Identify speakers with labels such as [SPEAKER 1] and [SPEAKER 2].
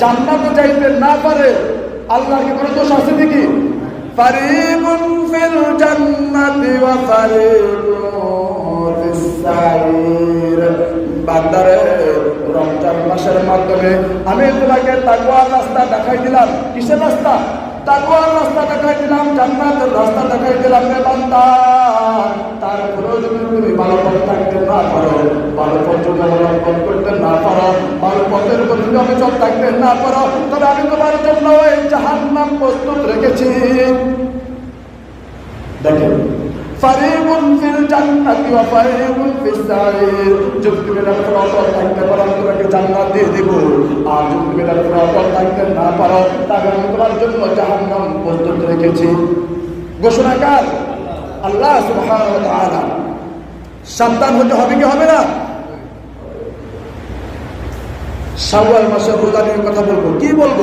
[SPEAKER 1] জান্নাতে যাইতে না পারে, আল্লাহর কি কোনো দোষ আছে নাকি? ফারিকুন ফিল জান্নাতি ওয়া ফারিকুন ফিস সাইর। বান্দারে, রমজান মাসের মাধ্যমে আমি তোমাকে তাকওয়ার রাস্তা দেখাই দিলাম। কিসের রাস্তা? তাকওয়ার রাস্তা দেখাই দিলাম, জান্নাতের রাস্তা দেখাই দিলাম। রে বান্দা! তুমি ভালো পথ থাকতে না পারো ভালো পথ যদি অবলম্বন করতে না পারো ভালো পথের উপর যদি অবিচল থাকতে না পারো তবে আমি তোমার জন্য এই জাহান্নাম প্রস্তুত রেখেছি। দেখেন ফারিকুন ফিল জান্নাতি ওয়া ফারিকুন ফিস সাইর যদি থাকতে পারো তোমাকে জান্নাত দিয়ে দিব। আর যদি তুমি থাকতে না পারো তাহলে আমি তোমার জন্য জাহান্নাম প্রস্তুত রেখেছি। ঘোষণাকার আল্লাহ সুবহানাহু ওয়া সাবধান হতে হবে কি হবে না? সাওয়াল মাসের রোজা নিয়ে কথা বলব। কি বলব?